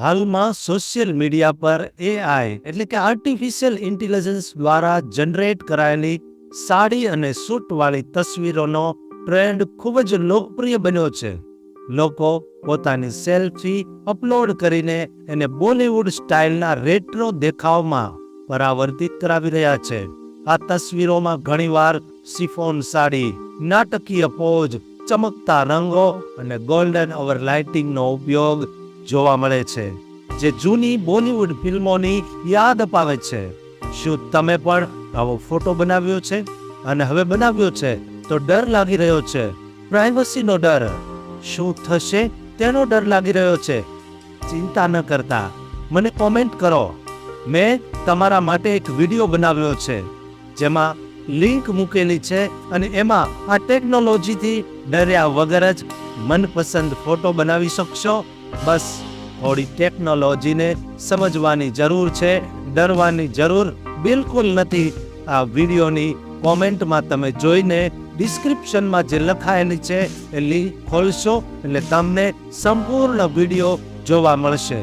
હાલમાં social media પર AI એટલે કે આર્ટિફિશિયલ ઇન્ટેલિજન્સ દ્વારા જનરેટ કરાયેલી સાડી અને સૂટવાળી તસવીરોનો ટ્રેન્ડ ખૂબ જ લોકપ્રિય બન્યો છે. લોકો પોતાની સેલ્ફી અપલોડ કરીને એને બોલિવૂડ સ્ટાઇલના રેટ્રો દેખાવમાં પરાવર્તિત કરાવી રહ્યા છે. આ તસવીરોમાં ઘણીવાર સિફોન સાડી, નાટકીય પોઝ ચમકતા રંગો અને ગોલ્ડન ઓવર લાઇટિંગનો ઉપયોગ જોવા મળે છે, જે જૂની બોલિવૂડ ફિલ્મોની યાદ અપાવે છે. શું તમે પણ આવો ફોટો બનાવ્યો છે? અને હવે બનાવ્યો છે, તો ડર લાગી રહ્યો છે. પ્રાઇવસીનો ડર. શું થશે તેનો ડર લાગી રહ્યો છે? ચિંતા ન કરતા. મને કોમેન્ટ કરો. મેં તમારા માટે એક વીડિયો બનાવ્યો છે, જેમાં લિંક મૂકેલી છે અને એમાં આ ટેકનોલોજીથી ડર્યા વગર જ મનપસંદ ફોટો બનાવી શકશો. બસ, થોડી ટેકનોલોજીને સમજવાની જરૂર છે, ડરવાની જરૂર બિલકુલ નથી. આ વિડીયોની કોમેન્ટમાં તમે જોઈને ડિસ્ક્રિપ્શનમાં જે લખાયેલી છે એ લિંક ખોલશો એટલે તમને સંપૂર્ણ વીડિયો જોવા મળશે.